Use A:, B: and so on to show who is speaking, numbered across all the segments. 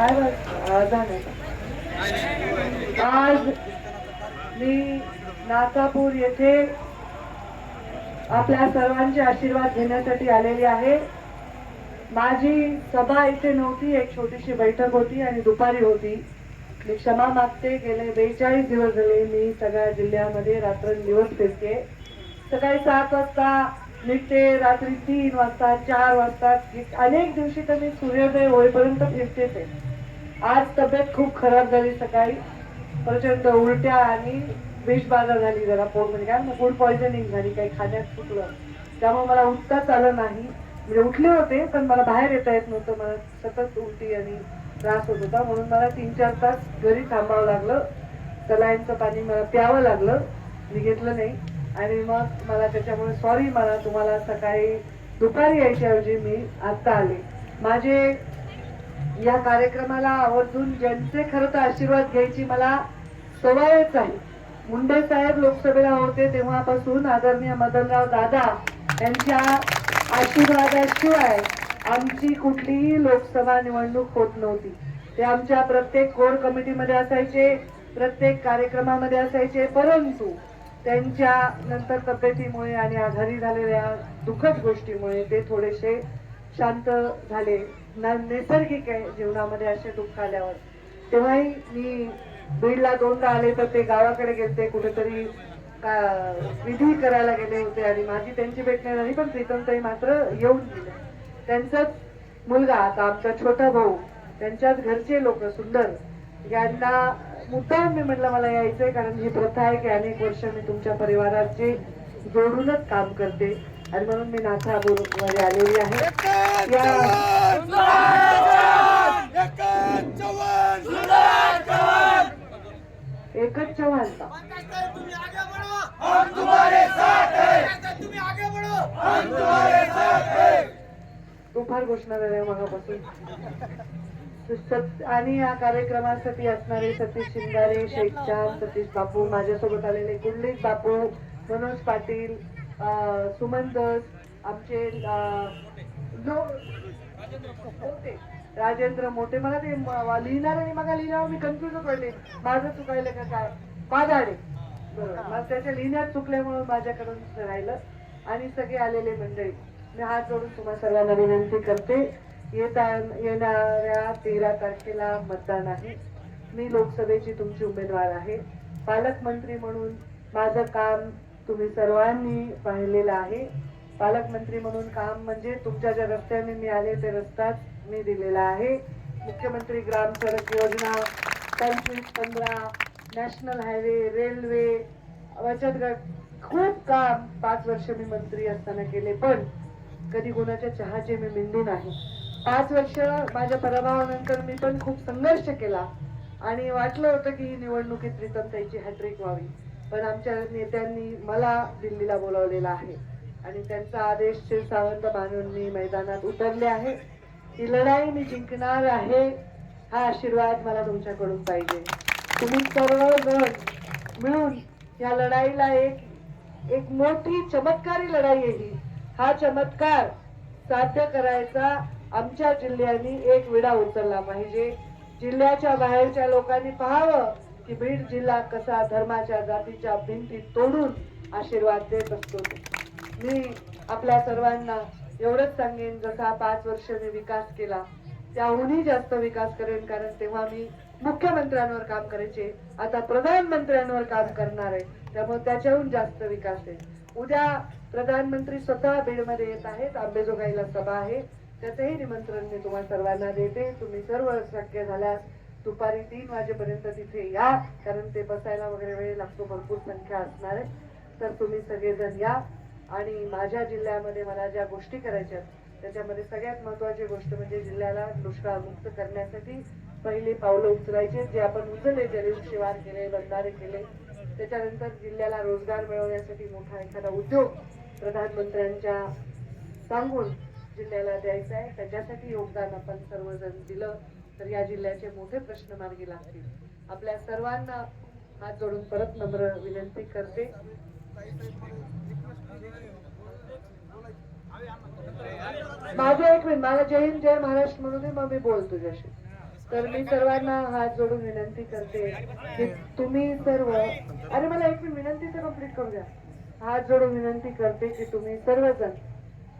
A: काय झालं आज मी नासापूर येथे आपल्या सर्वांचे आशीर्वाद घेण्यासाठी आलेली आहे. माझी सभा इथे नव्हती एक छोटीशी बैठक होती आणि दुपारी होती. मी क्षमा मागते गेले बेचाळीस दिवस झाले मी सगळ्या जिल्ह्यामध्ये रात्रंदिवस फिरते. सकाळी सात वाजता निघते रात्री तीन वाजता चार वाजता अनेक दिवशी तर मी सूर्योदय होईपर्यंत फिरतेच आहे. आज तब्येत खूप खराब झाली सकाळी. प्रचंड उलट्या आणि विषबाधा झाली जरा पोट म्हणजे काय? फूड पॉइझनिंग झाली काही खाण्यात फुटलं त्यामुळे मला उठताच आलं नाही. म्हणजे उठले होते पण मला बाहेर येता येत नव्हतं. मला सतत उलटी आणि त्रास होत होता. म्हणून मला तीन चार तास घरी थांबावं लागलं. सलाईनचं पाणी मला प्यावं लागलं. मी घेतलं नाही. आणि मग मला त्याच्यामुळे सॉरी मला तुम्हाला सकाळी दुपारी यायच्याऐवजी मी आत्ता आले. माझे या कार्यक्रमाला आवर्जून ज्यांचे खरं तर आशीर्वाद घ्यायची मला सवयच आहे. मुंडे साहेब लोकसभेला होते तेव्हापासून आदरणीय मदनराव दादा यांच्या आशीर्वादाशिवाय आमची कुठलीही लोकसभा निवडणूक होत नव्हती. ते आमच्या प्रत्येक कोर कमिटीमध्ये असायचे प्रत्येक कार्यक्रमामध्ये असायचे परंतु त्यांच्या नंतर तब्येतीमुळे आणि आघाडी झालेल्या दुःखद गोष्टीमुळे ते थोडेसे शांत झाले. ना नैसर्गिक आहे जीवनामध्ये असे दुःख आल्यावर. तेव्हाही मी बीडला दोनदा आले तर ते गावाकडे गेले कुठेतरी का- विधी करायला गेले होते आणि माझी त्यांची भेट नाही झाली पण प्रीतमताई मात्र येऊन गेले. त्यांचाच मुलगा आता आमचा छोटा भाऊ त्यांच्याच घरचे लोक सुंदर यांना मुद्दाम मी म्हटलं मला यायचंय कारण ही प्रथा आहे की अनेक वर्ष मी तुमच्या परिवाराचे जोडूनच काम करते आणि म्हणून मी नाथापूरमध्ये आलेली आहे. एकच चव्हाण का
B: तुम्ही आगे बढ़ो हम तुम्हारे साथ हैं तुम्ही आगे बढ़ो हम तुम्हारे साथ हैं
A: तू फार घोषणा झाल्या मगापासून. सत- आणि या कार्यक्रमासाठी असणारे सतीश शिंगारे शेखचांद सतीश बापू माझ्यासोबत आलेले कुंडलिक बापू मनोज पाटील सुमन दस आमचे मोठे राजेंद्र मोठे मला ते लिहिणार आणि मग लिहिण्यावर मी कन्फ्युज पडले माझं चुकायलं का काय? पादाडे बरोबर मग त्याच्या लिहिण्यात चुकल्यामुळे माझ्याकडून राहिलं. आणि सगळे आलेले मंडळी मी हात जोडून तुम्हा सर्वांना विनंती करते. येता येणाऱ्या तेरा तारखेला मतदान आहे. मी लोकसभेची तुमची उमेदवार आहे. पालकमंत्री म्हणून माझं काम तुम्ही सर्वांनी पाहिलेलं आहे. पालकमंत्री म्हणून काम म्हणजे तुमच्या ज्या रस्त्याने मी आले ते रस्ताच मी दिलेला आहे. मुख्यमंत्री ग्राम सडक योजना पंचवीस पंधरा नॅशनल हायवे रेल्वे बचत गट खूप काम पाच वर्ष मी मंत्री असताना केले पण कधी कोणाच्या चहाचे मी मिंदी नाही. पाच वर्ष माझ्या पराभवानंतर मी पण खूप संघर्ष केला आणि वाटलं होतं की ही निवडणुकीत प्रीतमताईची हॅट्रिक व्हावी. पण आमच्या नेत्यांनी मला दिल्लीला बोलावलेला आहे. आणि त्यांचा आदेश श्री सावंत मानून मी मैदानात उतरले आहे. ही लढाई मी जिंकणार आहे हा आशीर्वाद मला तुमच्याकडून पाहिजे. तुम्ही सर्वजण मिळून या लढाईला एक एक मोठी चमत्कारी लढाई आहे ही. हा चमत्कार साध्य करायचा आमच्या जिल्ह्यांनी एक विडा उचलला पाहिजे. जिल्ह्याच्या बाहेरच्या लोकांनी पाहावं की बीड जिल्हा कसा धर्माच्या जातीच्या भिंती तोडून आशीर्वाद देत असतो. मी आपल्या सर्वांना एवढंच सांगेन जसा पाच वर्ष मी विकास केला त्याहूनही जास्त विकास करेन कारण तेव्हा मी मुख्यमंत्र्यांवर काम करायचे. आता प्रधानमंत्र्यांवर काम करणार आहे त्यामुळे त्याच्याहून जास्त विकास आहे. उद्या प्रधानमंत्री स्वतः बीडमध्ये येत आहेत आंबेजोगाईला सभा आहे. त्याचंही निमंत्रण मी तुम्हाला सर्वांना देते. तुम्ही सर्व शक्य झाल्यास दुपारी तीन वाजेपर्यंत तिथे या कारण ते बसायला वगैरे वेळ लागतो भरपूर संख्या असणार आहे. तर तुम्ही सगळेजण या. आणि माझ्या जिल्ह्यामध्ये मला ज्या गोष्टी करायच्या त्याच्यामध्ये सगळ्यात महत्वाची गोष्ट म्हणजे जिल्ह्याला दुष्काळ मुक्त करण्यासाठी पहिले पावलं उचलायचे जे आपण उचलले जलील शिवार केले बंधारे केले. त्याच्यानंतर जिल्ह्याला रोजगार मिळवण्यासाठी मोठा एखादा उद्योग प्रधानमंत्र्यांच्या सांगून जिल्ह्याला द्यायचा आहे. त्याच्यासाठी योगदान आपण सर्वजण दिलं. तर या जिल्ह्याचे मोठे प्रश्न मार्गी लागतील. आपल्या सर्वांना हात जोडून परत नम्र विनंती करते. माझे एक मिनिट मला जय हिंद जय महाराष्ट्र म्हणून मग मी बोल तुझ्याशी. तर मी सर्वांना हात जोडून विनंती करते की तुम्ही सर्व अरे मला एक मिनिट विनंती तर कंप्लीट करू द्या. हात जोडून विनंती करते की तुम्ही सर्वजण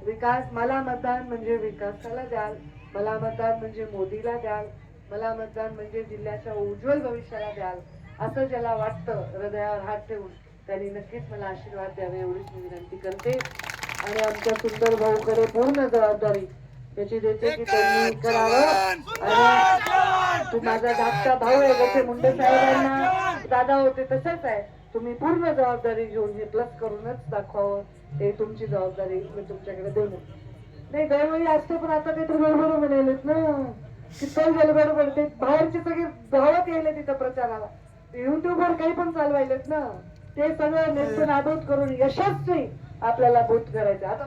A: विकास मला मतदान म्हणजे विकासाला द्याल मला मतदान म्हणजे मोदीला द्याल मला मतदान म्हणजे जिल्ह्याच्या उज्ज्वल भविष्याला द्याल असं ज्याला वाटतं हृदयावर हात ठेवून त्यांनी नक्कीच मला आशीर्वाद द्यावे एवढीच मी विनंती करते. आणि आमच्या सुंदर भाऊकडे पूर्ण जबाबदारी त्याची देते की त्यांनी करावं. आणि तू माझा धाकटा भाऊ आहे जसे मुंडे साहेबांना दादा होते तसेच आहे. तुम्ही पूर्ण जबाबदारी घेऊन हे प्लस करूनच दाखवावं. हे तुमची जबाबदारी मी तुमच्याकडे देऊन. नाही दरवेळी असते पण आता ते तर बरोबर म्हणालेत ना. की चल झालं बरोबर? बाहेरचे सगळे धावत यायला तिथं प्रचाराला. युट्यूबवर काही पण चालवायलेत ना. ते सगळं नेमकं नाबूद करून यशस्वी आपल्याला बोध करायचं. आता